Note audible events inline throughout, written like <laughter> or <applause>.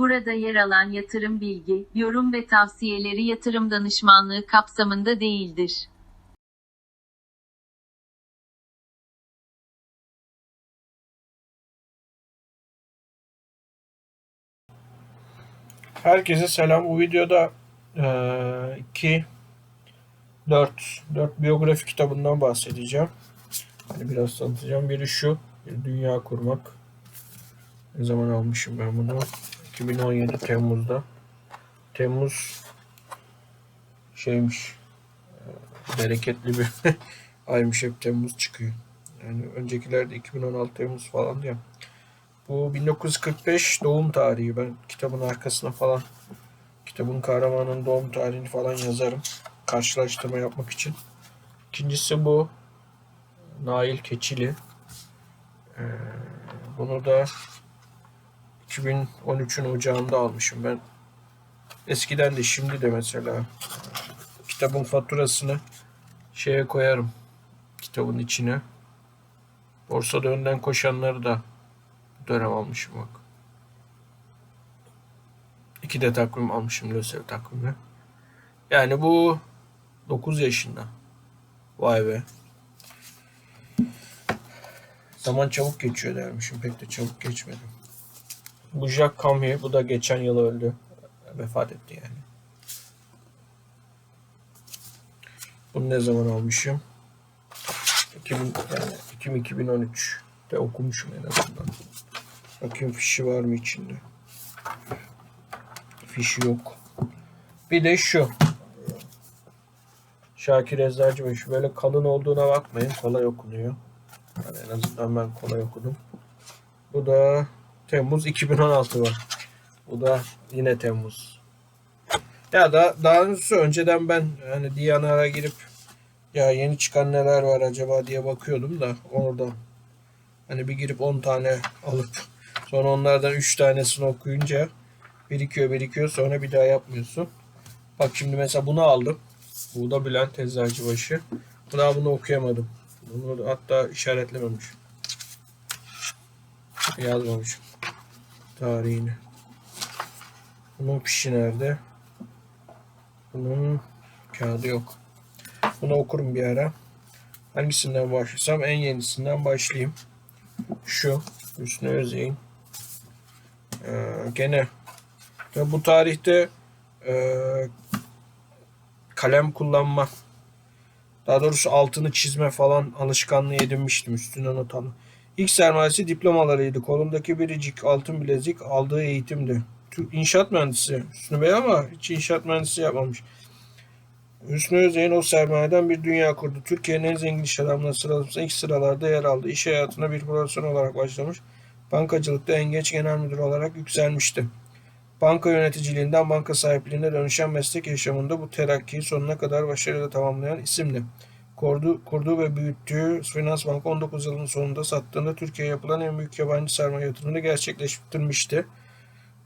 Burada yer alan yatırım bilgi, yorum ve tavsiyeleri yatırım danışmanlığı kapsamında değildir. Herkese selam. Bu videoda 2 4 4 biyografi kitabından bahsedeceğim. Hani biraz tanıtacağım. Biri şu. Bir dünya kurmak. Ne zaman almışım ben bunu? 2017 Temmuz'da. Temmuz şeymiş. e, Bereketli bir <laughs> aymış hep Temmuz çıkıyor. Yani öncekilerde 2016 Temmuz falan diyor. Bu 1945 doğum tarihi. Ben kitabın arkasına falan kitabın kahramanının doğum tarihini falan yazarım. Karşılaştırma yapmak için. İkincisi bu. Nail Keçili. Ee, bunu da 2013'ün ocağında almışım ben. Eskiden de şimdi de mesela kitabın faturasını şeye koyarım. Kitabın içine. Borsada önden koşanları da dönem almışım bak. İki de takvim almışım LÖSEV takvimi. Yani bu 9 yaşında. Vay be. Zaman çabuk geçiyor dermişim. Pek de çabuk geçmedi. Bu Jacques Camille. Bu da geçen yıl öldü. Vefat etti yani. Bunu ne zaman almışım? 2000, yani Ekim 2013 de okumuşum en azından. Bakayım fişi var mı içinde? Fişi yok. Bir de şu. Şakir Eczacıbaşı. Böyle kalın olduğuna bakmayın. Kolay okunuyor. Yani en azından ben kolay okudum. Bu da Temmuz 2016 var. Bu da yine Temmuz. Ya da daha doğrusu önceden ben hani Diyanar'a girip ya yeni çıkan neler var acaba diye bakıyordum da orada hani bir girip 10 tane alıp sonra onlardan 3 tanesini okuyunca birikiyor birikiyor sonra bir daha yapmıyorsun. Bak şimdi mesela bunu aldım. Bu da Bülent Eczacıbaşı. Daha bunu okuyamadım. Bunu hatta işaretlememiş. Yazmamışım. Tarihini. Bunun fişi nerede? Bunun kağıdı yok. Bunu okurum bir ara. Hangisinden başlasam en yenisinden başlayayım. Şu Hüsnü Özyeğin. Ee, gene ya bu tarihte e, kalem kullanma daha doğrusu altını çizme falan alışkanlığı edinmiştim üstüne not alma. İlk sermayesi diplomalarıydı. Kolundaki biricik altın bilezik aldığı eğitimdi. İnşaat mühendisi Hüsnü Bey ama hiç inşaat mühendisi yapmamış. Hüsnü Özyeğin o sermayeden bir dünya kurdu. Türkiye'nin en zengin iş adamları sıralamasında ilk sıralarda yer aldı. İş hayatına bir profesyonel olarak başlamış. Bankacılıkta en genç genel müdür olarak yükselmişti. Banka yöneticiliğinden banka sahipliğine dönüşen meslek yaşamında bu terakkiyi sonuna kadar başarıyla tamamlayan isimdi. Kurdu, kurduğu ve büyüttüğü Finans Bank 19 yılın sonunda sattığında Türkiye'ye yapılan en büyük yabancı sermaye yatırımını gerçekleştirmişti.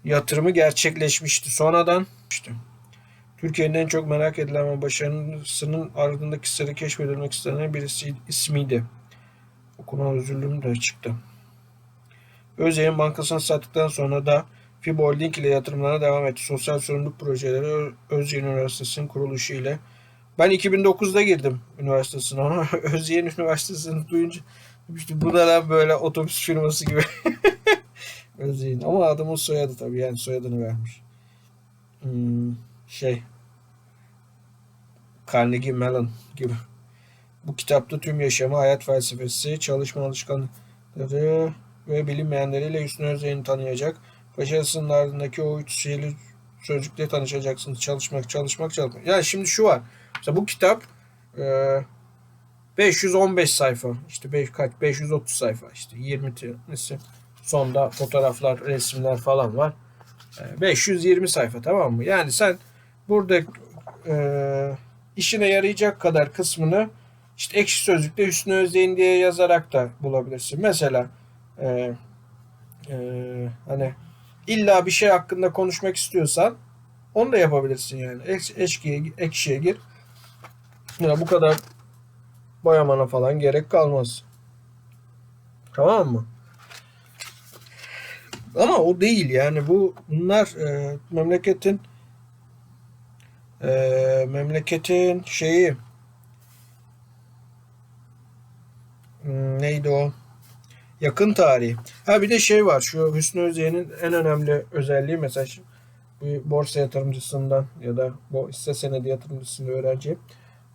Yatırımı gerçekleşmişti. Sonradan işte Türkiye'nin en çok merak edilen ve başarısının ardındaki sırrı keşfedilmek istenen birisi ismiydi. Okuma özürlüğüm de çıktı. Özyeğin bankasını sattıktan sonra da FİB Holding ile yatırımlarına devam etti. Sosyal sorumluluk projeleri Özyeğin Üniversitesi'nin kuruluşu ile. Ben 2009'da girdim üniversite sınavına. <laughs> Özyeğin Üniversitesi'ni duyunca işte bu da böyle otobüs firması gibi. <laughs> Özyeğin. Ama adamın soyadı tabii yani soyadını vermiş. Hmm, şey Carnegie Mellon gibi. Bu kitapta tüm yaşamı, hayat felsefesi, çalışma alışkanlıkları ve bilinmeyenleriyle Hüsnü Özyeğin'i tanıyacak. Başarısının ardındaki o üç şeyli sözcükle tanışacaksınız. Çalışmak, çalışmak, çalışmak. Yani şimdi şu var. Mesela bu kitap e, 515 sayfa. İşte beş, kaç? 530 sayfa. işte 20 tanesi. Sonda fotoğraflar, resimler falan var. E, 520 sayfa tamam mı? Yani sen burada e, işine yarayacak kadar kısmını işte ekşi sözlükte Hüsnü Özyeğin diye yazarak da bulabilirsin. Mesela e, e, hani illa bir şey hakkında konuşmak istiyorsan onu da yapabilirsin yani. Ek, eşkiye, ekşiye gir. Ya bu kadar boyamana falan gerek kalmaz. Tamam mı? Ama o değil yani bu bunlar e, memleketin e, memleketin şeyi Hmm, neydi o? Yakın tarihi. Ha bir de şey var. Şu Hüsnü Özyeğin'in en önemli özelliği mesela bir borsa yatırımcısından ya da bu hisse senedi yatırımcısından öğrenci.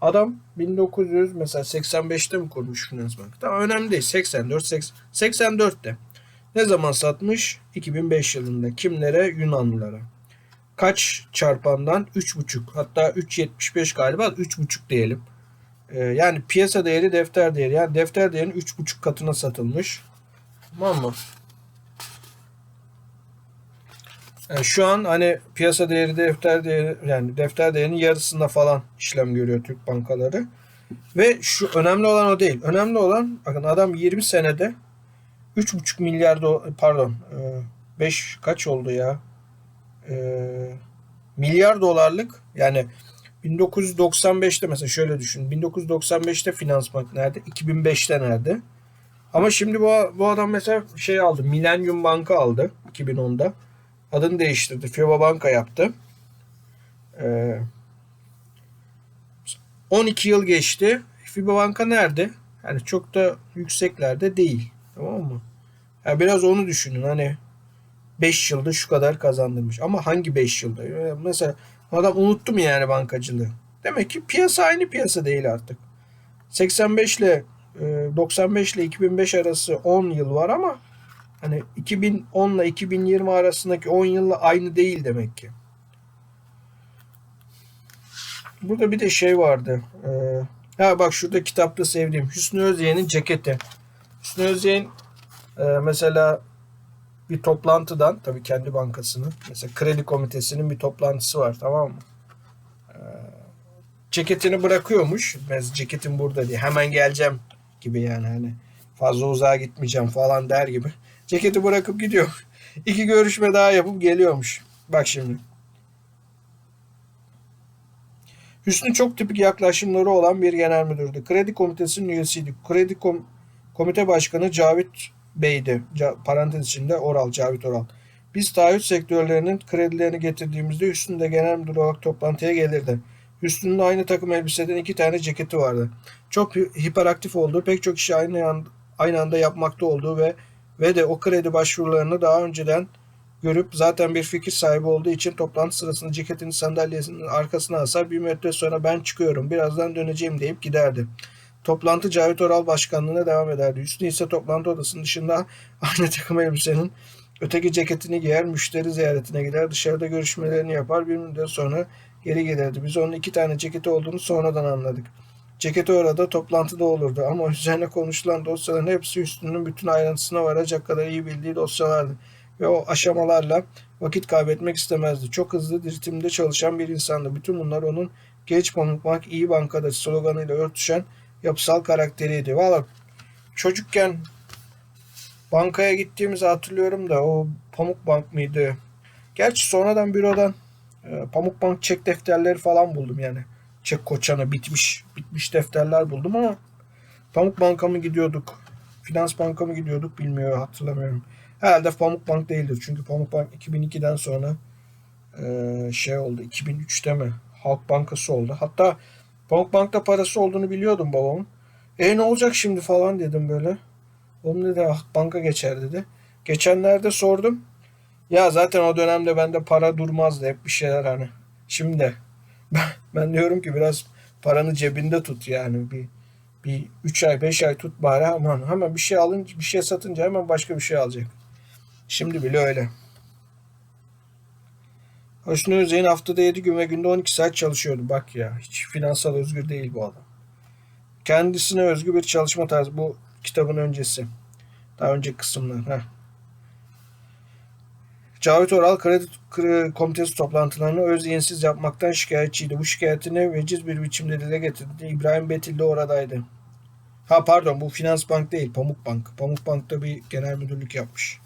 Adam 1900 mesela 85'te mi kurmuş Finansbank? Tamam önemli değil. 84 80, 84'te. Ne zaman satmış? 2005 yılında. Kimlere? Yunanlılara. Kaç çarpandan? 3,5. Hatta 3.75 galiba. 3,5 diyelim. Ee, yani piyasa değeri defter değeri. Yani defter değerinin 3,5 katına satılmış. Tamam mı? Yani şu an hani piyasa değeri defter değeri yani defter değerinin yarısında falan işlem görüyor Türk bankaları. Ve şu önemli olan o değil. Önemli olan bakın adam 20 senede 3,5 milyar do pardon 5 kaç oldu ya? E, milyar dolarlık yani 1995'te mesela şöyle düşün. 1995'te Finansbank nerede? 2005'te nerede? Ama şimdi bu, bu adam mesela şey aldı. Millennium Bank'ı aldı 2010'da. Adını değiştirdi. FIBA Banka yaptı. Ee, 12 yıl geçti. FIBA Banka nerede? Yani çok da yükseklerde değil. Tamam mı? Yani biraz onu düşünün. Hani 5 yılda şu kadar kazandırmış. Ama hangi 5 yılda? Mesela adam unuttu mu yani bankacılığı? Demek ki piyasa aynı piyasa değil artık. 85 ile e, 95 ile 2005 arası 10 yıl var ama hani 2010 ile 2020 arasındaki 10 yılla aynı değil demek ki. Burada bir de şey vardı. Ee, ha bak şurada kitapta sevdiğim Hüsnü Özyeğin'in ceketi. Hüsnü Özyeğin e, mesela bir toplantıdan tabii kendi bankasının mesela kredi komitesinin bir toplantısı var tamam mı? Ee, ceketini bırakıyormuş. Mesela ceketim burada diye hemen geleceğim gibi yani hani fazla uzağa gitmeyeceğim falan der gibi. Ceketi bırakıp gidiyor. İki görüşme daha yapıp geliyormuş. Bak şimdi. Hüsnü çok tipik yaklaşımları olan bir genel müdürdü. Kredi komitesinin üyesiydi. Kredi kom- komite başkanı Cavit Bey'di. Ca- parantez içinde Oral, Cavit Oral. Biz taahhüt sektörlerinin kredilerini getirdiğimizde Hüsnü de genel müdür olarak toplantıya gelirdi. Hüsnü'nün aynı takım elbiseden iki tane ceketi vardı. Çok hi- hiperaktif olduğu, pek çok işi aynı, aynı anda yapmakta olduğu ve ve de o kredi başvurularını daha önceden görüp zaten bir fikir sahibi olduğu için toplantı sırasında ceketini sandalyesinin arkasına asar bir müddet sonra ben çıkıyorum birazdan döneceğim deyip giderdi. Toplantı Cavit Oral başkanlığına devam ederdi. Hüsnü ise toplantı odasının dışında <laughs> aynı takım elbisenin öteki ceketini giyer, müşteri ziyaretine gider, dışarıda görüşmelerini yapar, bir müddet sonra geri gelirdi. Biz onun iki tane ceketi olduğunu sonradan anladık. Ceketi orada toplantıda olurdu ama üzerine konuşulan dosyaların hepsi üstünün bütün ayrıntısına varacak kadar iyi bildiği dosyalardı. Ve o aşamalarla vakit kaybetmek istemezdi. Çok hızlı ritimde çalışan bir insandı. Bütün bunlar onun geç pamukmak iyi bankada sloganıyla örtüşen yapısal karakteriydi. Valla çocukken bankaya gittiğimizi hatırlıyorum da o Pamuk Bank mıydı? Gerçi sonradan bürodan e, Pamuk Bank çek defterleri falan buldum yani. Çek koçana bitmiş bitmiş defterler buldum ama Pamuk Bank'a mı gidiyorduk? Finans Bank'a mı gidiyorduk bilmiyorum hatırlamıyorum. Herhalde Pamuk Bank değildir. Çünkü Pamuk Bank 2002'den sonra e, şey oldu. 2003'te mi? Halk Bankası oldu. Hatta Pamuk Bank'ta parası olduğunu biliyordum babamın. E ne olacak şimdi falan dedim böyle. Oğlum dedi ah, banka geçer dedi. Geçenlerde sordum. Ya zaten o dönemde bende para durmazdı hep bir şeyler hani. Şimdi ben, diyorum ki biraz paranı cebinde tut yani bir bir 3 ay 5 ay tut bari aman hemen bir şey alınca bir şey satınca hemen başka bir şey alacak. Şimdi bile öyle. Hüsnü Özyeğin haftada 7 gün ve günde 12 saat çalışıyordu. Bak ya hiç finansal özgür değil bu adam. Kendisine özgü bir çalışma tarzı. Bu kitabın öncesi. Daha önceki kısımlar. Heh. Cavit Oral kredi, komitesi toplantılarını öz yensiz yapmaktan şikayetçiydi. Bu şikayetini veciz bir biçimde dile getirdi. İbrahim Betil de oradaydı. Ha pardon bu Finans Bank değil Pamuk Bank. Pamuk Bank'ta bir genel müdürlük yapmış.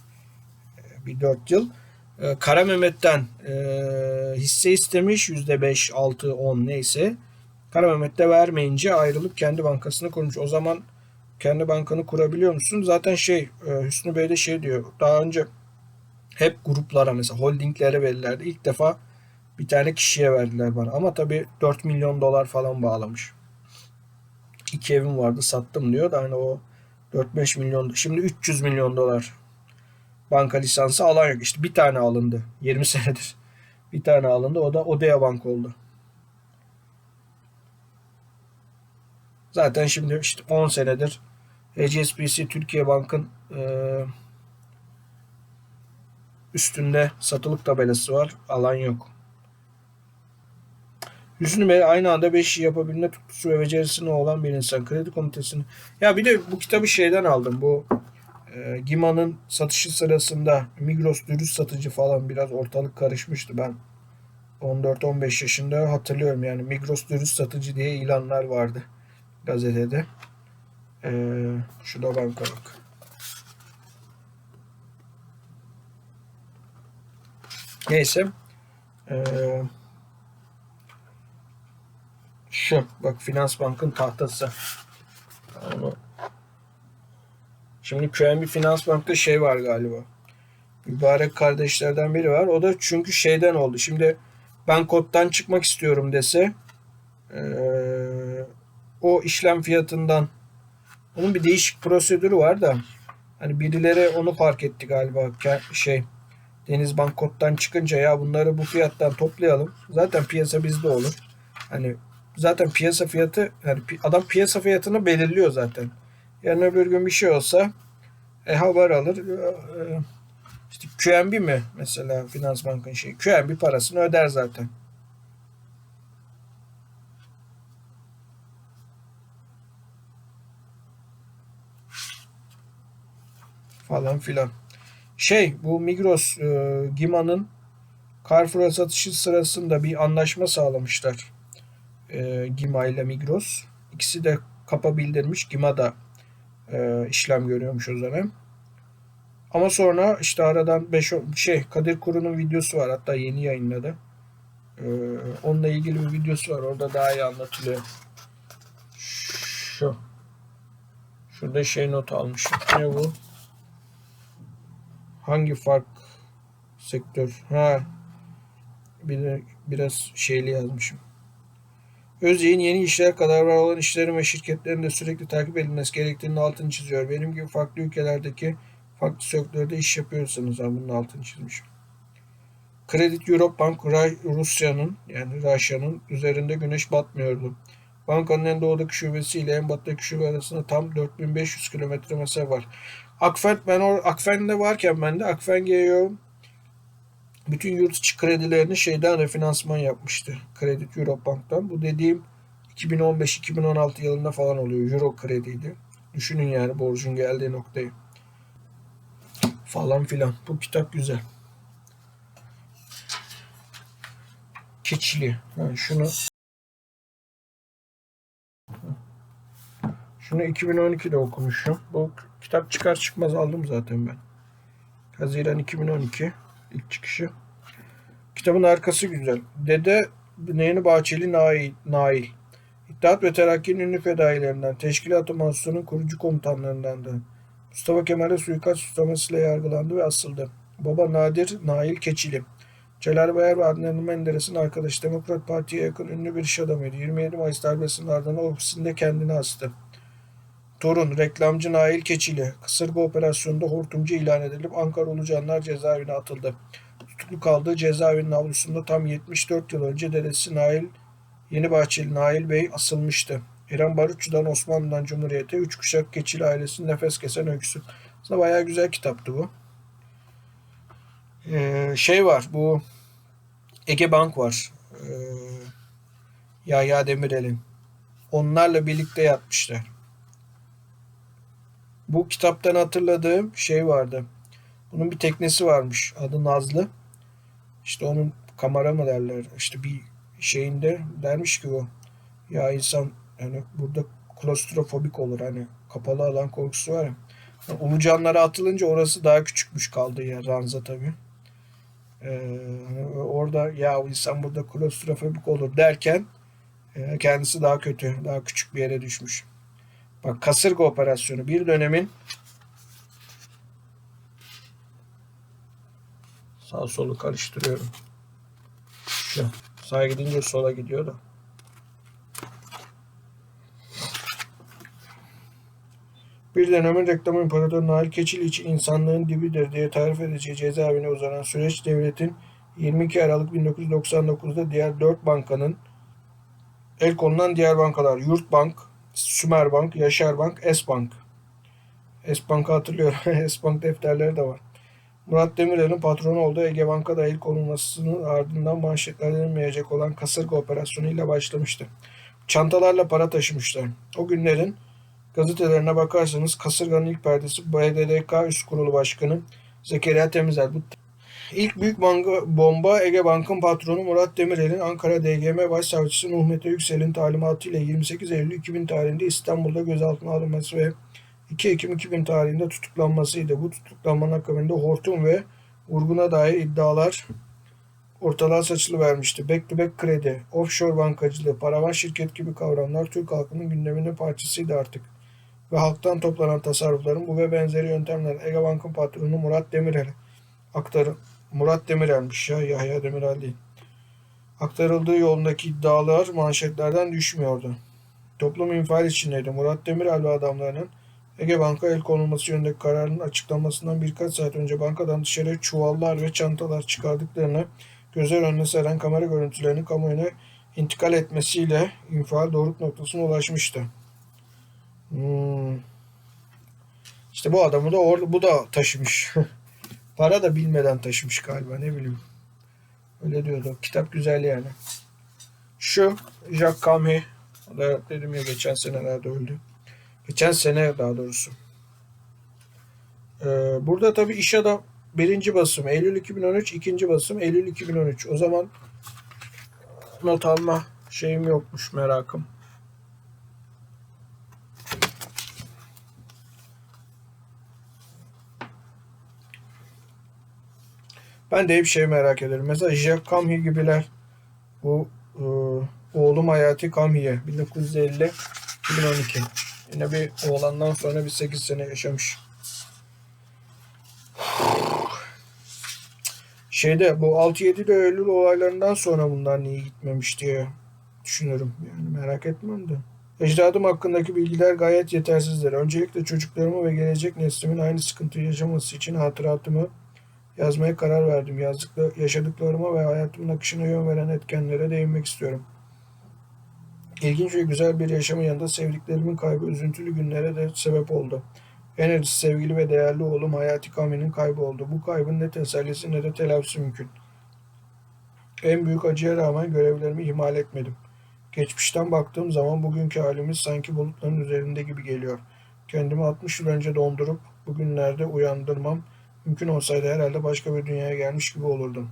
Ee, Bir 4 yıl. Ee, Kara Mehmet'ten e, hisse istemiş. %5, 6, 10 neyse. Kara Mehmet de vermeyince ayrılıp kendi bankasını kurmuş. O zaman kendi bankanı kurabiliyor musun? Zaten şey Hüsnü Bey de şey diyor. Daha önce hep gruplara mesela holdinglere verirlerdi. İlk defa bir tane kişiye verdiler bana. Ama tabii 4 milyon dolar falan bağlamış. İki evim vardı sattım diyor da hani o 4-5 milyon şimdi 300 milyon dolar banka lisansı alan yok. İşte bir tane alındı. 20 <laughs> senedir. Bir tane alındı. O da Odea Bank oldu. Zaten şimdi işte 10 senedir HSBC Türkiye Bank'ın e, üstünde satılık tabelası var. Alan yok. Hüsnü Bey aynı anda 5 işi yapabilme tutkusu ve becerisine olan bir insan. Kredi komitesini. Ya bir de bu kitabı şeyden aldım. Bu e, Gima'nın satışı sırasında Migros dürüst satıcı falan biraz ortalık karışmıştı. Ben 14-15 yaşında hatırlıyorum yani Migros dürüst satıcı diye ilanlar vardı gazetede. Ee, şu da bankalık. Neyse. Ee, şu bak Finans Bank'ın tahtası. Onu Şimdi QNB Finans Bank'ta şey var galiba. Mübarek kardeşlerden biri var. O da çünkü şeyden oldu. Şimdi ben koddan çıkmak istiyorum dese ee, o işlem fiyatından onun bir değişik prosedürü var da hani birileri onu fark etti galiba şey Denizbank koddan çıkınca ya bunları bu fiyattan toplayalım. Zaten piyasa bizde olur. Hani zaten piyasa fiyatı yani adam piyasa fiyatını belirliyor zaten. Yarın öbür gün bir şey olsa e, haber alır. E, işte QNB mi mesela Finans Bank'ın şeyi. QNB parasını öder zaten. falan filan. Şey bu Migros e, Gima'nın Carrefour'a satışı sırasında bir anlaşma sağlamışlar. E, Gima ile Migros. İkisi de kapa bildirmiş. Gima da e, işlem görüyormuş o zaman. Ama sonra işte aradan 5 şey Kadir Kuru'nun videosu var. Hatta yeni yayınladı. E, onunla ilgili bir videosu var. Orada daha iyi anlatılıyor. Şu. Şurada şey not almışım. Ne bu? Hangi fark sektör? Ha. Bir biraz şeyli yazmışım. Özyeğin yeni işler kadar var olan işlerin ve şirketlerin de sürekli takip edilmesi gerektiğinin altını çiziyor. Benim gibi farklı ülkelerdeki farklı sektörde iş yapıyorsanız ben bunun altını çizmişim. Credit Europe Bank Rusya'nın yani Rusya'nın üzerinde güneş batmıyordu. Bankanın en doğudaki şubesi ile en batıdaki şube arasında tam 4500 kilometre mesafe var. Akfen ben o Akfen'de varken ben de Akfen GEO bütün yurt içi kredilerini şeyden refinansman yapmıştı. Kredi Europe Bank'tan. Bu dediğim 2015-2016 yılında falan oluyor. Euro krediydi. Düşünün yani borcun geldiği noktayı. Falan filan. Bu kitap güzel. Keçili. Ha, şunu şunu 2012'de okumuşum. Bu kitap çıkar çıkmaz aldım zaten ben. Haziran 2012 ilk çıkışı. Kitabın arkası güzel. Dede Neyini Bahçeli Nail. Nail. İttihat ve Terakki'nin ünlü fedailerinden, teşkilat-ı mahsusunun kurucu komutanlarındandı. Mustafa Kemal'e suikast suçlamasıyla yargılandı ve asıldı. Baba Nadir Nail Keçili. Celal Bayar ve Adnan Menderes'in arkadaşı Demokrat Parti'ye yakın ünlü bir iş adamıydı. 27 Mayıs darbesinin ardından ofisinde kendini astı. Torun, reklamcı Nail Keçili, Kısırga operasyonunda hortumcu ilan edilip Ankara Ulucanlar cezaevine atıldı. Tutuklu kaldığı cezaevinin avlusunda tam 74 yıl önce dedesi Nail Yenibahçeli Nail Bey asılmıştı. İrem Barutçu'dan Osmanlı'dan Cumhuriyet'e üç kuşak Keçili ailesinin nefes kesen öyküsü. Aslında bayağı güzel kitaptı bu. Ee, şey var bu Ege Bank var. Ee, Yahya Demirel'in. Onlarla birlikte yatmışlar. Bu kitaptan hatırladığım şey vardı. Bunun bir teknesi varmış. Adı Nazlı. İşte onun kamera mı derler. İşte bir şeyinde dermiş ki o. Ya insan yani burada klostrofobik olur. Hani kapalı alan korkusu var ya. Yani Ulucanlara atılınca orası daha küçükmüş kaldığı yer. Ranza tabii. Ee, hani orada ya insan burada klostrofobik olur derken e, kendisi daha kötü, daha küçük bir yere düşmüş. Bak kasırga operasyonu bir dönemin Sağ solu karıştırıyorum. Şu. Sağa gidince sola gidiyor da. Bir dönemin reklam imparatoru Nail Keçil için insanlığın dibidir diye tarif edeceği cezaevine uzanan süreç devletin 22 Aralık 1999'da diğer 4 bankanın el konulan diğer bankalar Yurtbank, Sümerbank, Yaşarbank, Esbank. Esbank'ı hatırlıyorum. <laughs> Esbank defterleri de var. Murat Demirel'in patronu olduğu Ege Bank'a el konulmasının ardından manşetler edilmeyecek olan kasırga operasyonuyla başlamıştı. Çantalarla para taşımışlar. O günlerin gazetelerine bakarsanız kasırganın ilk perdesi BDDK Üst Kurulu Başkanı Zekeriya Temizel. Bu İlk büyük banka, bomba Ege Bank'ın patronu Murat Demirel'in Ankara DGM Başsavcısı Nuh Mete Yüksel'in talimatıyla 28 Eylül 2000 tarihinde İstanbul'da gözaltına alınması ve 2 Ekim 2000 tarihinde tutuklanmasıydı. Bu tutuklanmanın akabinde hortum ve vurguna dair iddialar ortalığa saçılıvermişti. Back to back kredi, offshore bankacılığı, paravan şirket gibi kavramlar Türk halkının gündeminin parçasıydı artık. Ve halktan toplanan tasarrufların bu ve benzeri yöntemler Ege Bank'ın patronu Murat Demirel'e aktarı Murat Demirel'miş ya Yahya Demirel değil. Aktarıldığı yolundaki iddialar manşetlerden düşmüyordu. Toplum infial içindeydi. Murat Demirel ve adamlarının Ege Bank'a el konulması yönündeki kararın açıklamasından birkaç saat önce bankadan dışarı çuvallar ve çantalar çıkardıklarını gözler önüne seren kamera görüntülerinin kamuoyuna intikal etmesiyle infial doruk noktasına ulaşmıştı. Hmm. İşte bu adamı da orada bu da taşımış. <laughs> Para da bilmeden taşımış galiba ne bileyim. Öyle diyordu. Kitap güzel yani. Şu Jacques Camus. O da dedim ya geçen senelerde öldü. Geçen sene daha doğrusu. Ee, burada tabii iş adam birinci basım Eylül 2013, ikinci basım Eylül 2013. O zaman not alma şeyim yokmuş merakım. Ben de hep şey merak ederim. Mesela Jacques Camus gibiler. Bu e, oğlum Hayati Camus'ye 1950 2012. Yine bir oğlandan sonra bir 8 sene yaşamış. Şeyde bu 6-7'de Eylül olaylarından sonra bunlar niye gitmemiş diye düşünüyorum. Yani merak etmem de. Ecdadım hakkındaki bilgiler gayet yetersizdir. Öncelikle çocuklarımı ve gelecek neslimin aynı sıkıntıyı yaşaması için hatıratımı yazmaya karar verdim. Yazdıkla, yaşadıklarıma ve hayatımın akışına yön veren etkenlere değinmek istiyorum. İlginç ve güzel bir yaşamın yanında sevdiklerimin kaybı üzüntülü günlere de sebep oldu. En sevgili ve değerli oğlum Hayati Kami'nin kaybı oldu. Bu kaybın ne tesellisi ne de telafisi mümkün. En büyük acıya rağmen görevlerimi ihmal etmedim. Geçmişten baktığım zaman bugünkü halimiz sanki bulutların üzerinde gibi geliyor. Kendimi 60 yıl önce dondurup bugünlerde uyandırmam mümkün olsaydı herhalde başka bir dünyaya gelmiş gibi olurdum.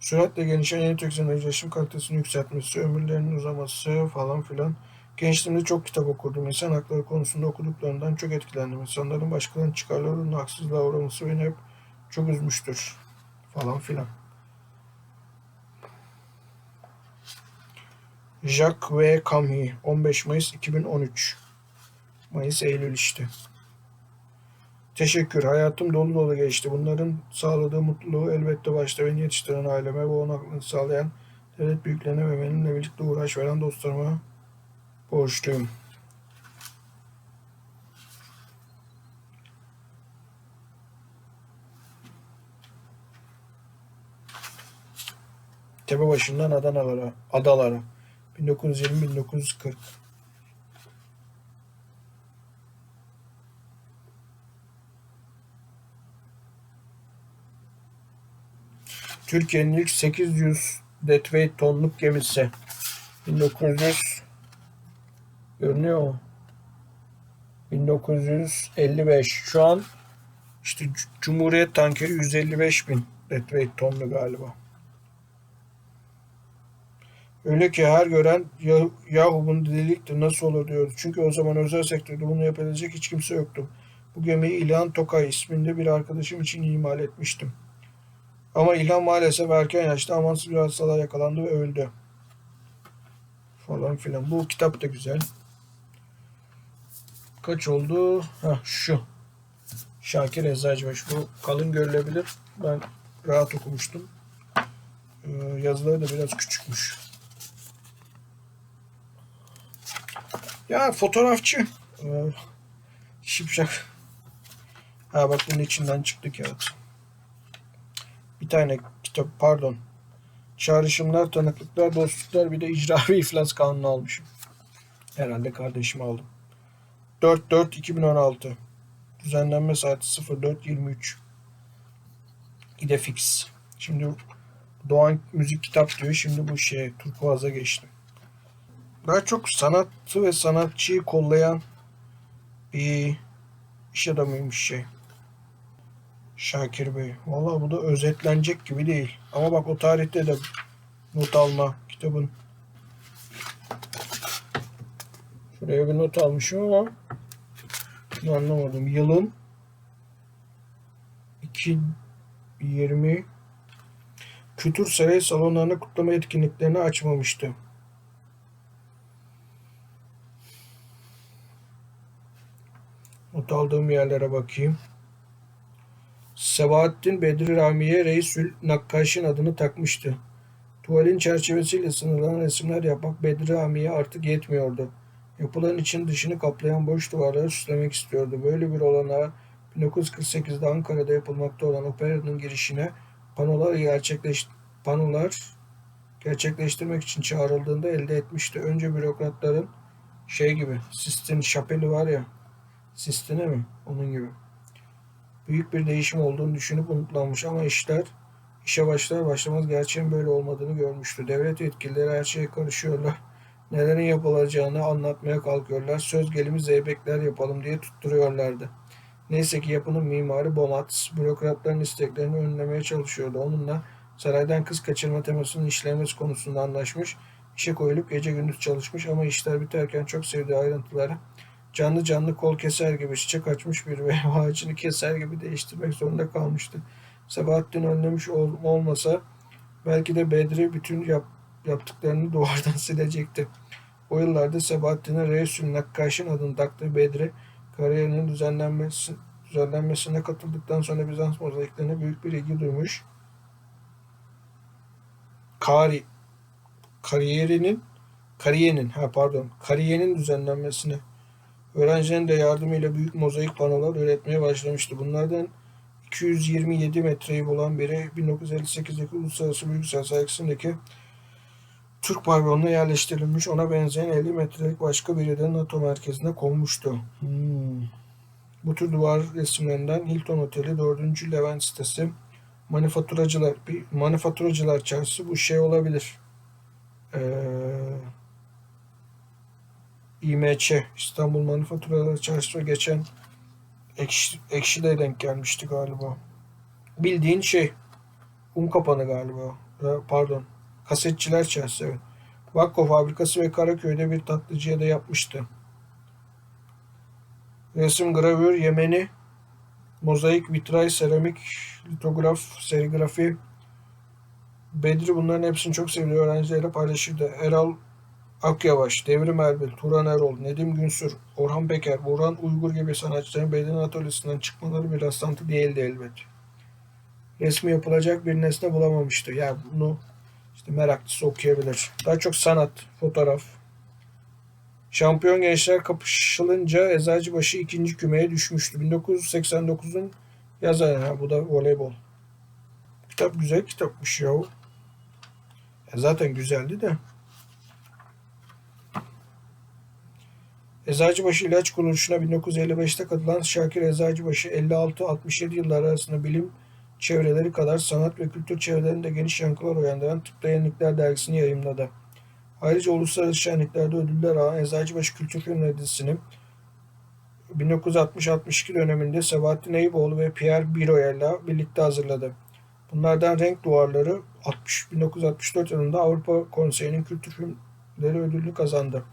Süratle gelişen yeni teknoloji yaşam kalitesini yükseltmesi, ömürlerinin uzaması falan filan. Gençliğimde çok kitap okurdum. İnsan hakları konusunda okuduklarından çok etkilendim. İnsanların başkalarının çıkarlarının haksızlığa uğraması beni hep çok üzmüştür. Falan filan. Jacques V. Camus 15 Mayıs 2013 Mayıs Eylül işte. Teşekkür. Hayatım dolu dolu geçti. Bunların sağladığı mutluluğu elbette başta beni yetiştiren aileme ve onun aklını sağlayan devlet büyüklerine ve benimle birlikte uğraş veren dostlarıma borçluyum. Tepe başından Adanalara, adalara. 1920-1940. Türkiye'nin ilk 800 deadweight tonluk gemisi. 1900 görünüyor mu? 1955. Şu an işte Cumhuriyet tankeri 155 bin deadweight tonlu galiba. Öyle ki her gören "Ya- yahu bunu delikti nasıl olur diyordu. Çünkü o zaman özel sektörde bunu yapabilecek hiç kimse yoktu. Bu gemiyi İlhan Tokay isminde bir arkadaşım için imal etmiştim. Ama İlhan maalesef erken yaşta amansız bir hastalığa yakalandı ve öldü. Falan filan. Bu kitap da güzel. Kaç oldu? Hah şu. Şakir Eczacıbaşı. Bu kalın görülebilir. Ben rahat okumuştum. Ee, yazıları da biraz küçükmüş. Ya fotoğrafçı. Ee, şipşak. Ha bak bunun içinden çıktı kağıt. Bir tane kitap pardon. Çağrışımlar, tanıklıklar, dostluklar bir de icra ve iflas kanunu almışım. Herhalde kardeşime aldım. 4-4-2016 Düzenlenme saati 04.23 İdefix. Şimdi Doğan müzik kitap diyor. Şimdi bu şey Turkuaz'a geçtim. Daha çok sanatı ve sanatçıyı kollayan bir iş adamıymış şey. Şakir Bey. Vallahi bu da özetlenecek gibi değil. Ama bak o tarihte de not alma kitabın. Şuraya bir not almışım ama bunu anlamadım. Yılın 2020 Kültür Sarayı salonlarını kutlama etkinliklerini açmamıştı. Not aldığım yerlere bakayım. Sebahattin Bedri Rami'ye Reisül Nakkaş'ın adını takmıştı. Tuvalin çerçevesiyle sınırlanan resimler yapmak Bedri Rami'ye artık yetmiyordu. Yapılan için dışını kaplayan boş duvarları süslemek istiyordu. Böyle bir olanağı 1948'de Ankara'da yapılmakta olan operanın girişine panolar gerçekleş panolar gerçekleştirmek için çağrıldığında elde etmişti. Önce bürokratların şey gibi Sistine şapeli var ya Sistine mi? Onun gibi. Büyük bir değişim olduğunu düşünüp umutlanmış ama işler işe başlar başlamaz gerçeğin böyle olmadığını görmüştü. Devlet yetkilileri her şeye karışıyorlar. Nelerin yapılacağını anlatmaya kalkıyorlar. Söz gelimi zeybekler yapalım diye tutturuyorlardı. Neyse ki yapının mimarı Bomat, bürokratların isteklerini önlemeye çalışıyordu. Onunla saraydan kız kaçırma temasının işlemesi konusunda anlaşmış. İşe koyulup gece gündüz çalışmış ama işler biterken çok sevdiği ayrıntıları canlı canlı kol keser gibi çiçek açmış bir ve ağacını keser gibi değiştirmek zorunda kalmıştı. Sebahattin önlemiş ol, olmasa belki de Bedri bütün yap, yaptıklarını duvardan <laughs> silecekti. O yıllarda Sebahattin'e Reisül Nakkaş'ın adını taktığı Bedri kariyerinin düzenlenmesi, düzenlenmesine katıldıktan sonra Bizans mozaiklerine büyük bir ilgi duymuş. Kari, kariyerinin kariyenin ha pardon kariyenin düzenlenmesine öğrencilerin de yardımıyla büyük mozaik panolar üretmeye başlamıştı. Bunlardan 227 metreyi bulan biri 1958'deki Uluslararası Bilgisayar Sergisi'ndeki Türk pavyonuna yerleştirilmiş. Ona benzeyen 50 metrelik başka biri de NATO merkezine konmuştu. Hmm. Bu tür duvar resimlerinden Hilton Oteli 4. Levent sitesi manifaturacılar bir manifaturacılar çarşısı bu şey olabilir. Ee, İMÇ İstanbul Manifaturacılar Çarşısı'na geçen ekşi, ekşi'de denk gelmişti galiba. Bildiğin şey un kapanı galiba. Pardon. Kasetçiler Çarşısı evet. Vakko fabrikası ve Karaköy'de bir tatlıcıya da yapmıştı. Resim, gravür, yemeni, mozaik, vitray, seramik, litograf, serigrafi. Bedri bunların hepsini çok sevdiği öğrencileriyle paylaşırdı. Eral Akyavaş, Devrim Erbil, Turan Erol, Nedim Günsür, Orhan Peker, Burhan Uygur gibi sanatçıların beden atölyesinden çıkmaları bir rastlantı değildi elbet. Resmi yapılacak bir nesne bulamamıştı. Yani bunu işte meraklısı okuyabilir. Daha çok sanat, fotoğraf. Şampiyon gençler kapışılınca Eczacıbaşı ikinci kümeye düşmüştü. 1989'un yaz ayı. Ha, bu da voleybol. Kitap güzel kitapmış ya. E zaten güzeldi de. Eczacıbaşı İlaç Kuruluşu'na 1955'te katılan Şakir Eczacıbaşı 56-67 yılları arasında bilim çevreleri kadar sanat ve kültür çevrelerinde geniş yankılar uyandıran Tıpta Yenilikler dergisini yayımladı. Ayrıca uluslararası şenliklerde ödüller alan Eczacıbaşı Kültür dizisini 1960-62 döneminde Sebahattin Eyüboğlu ve Pierre Biroy'la birlikte hazırladı. Bunlardan Renk Duvarları 60, 1964 yılında Avrupa Konseyi'nin kültür filmleri ödülünü kazandı.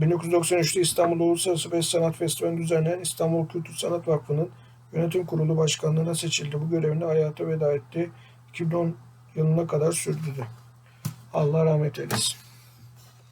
1993'te İstanbul Uluslararası Beş Sanat Festivali düzenleyen İstanbul Kültür Sanat Vakfı'nın yönetim kurulu başkanlığına seçildi. Bu görevini hayata veda etti. 2010 yılına kadar sürdürdü. Allah rahmet eylesin.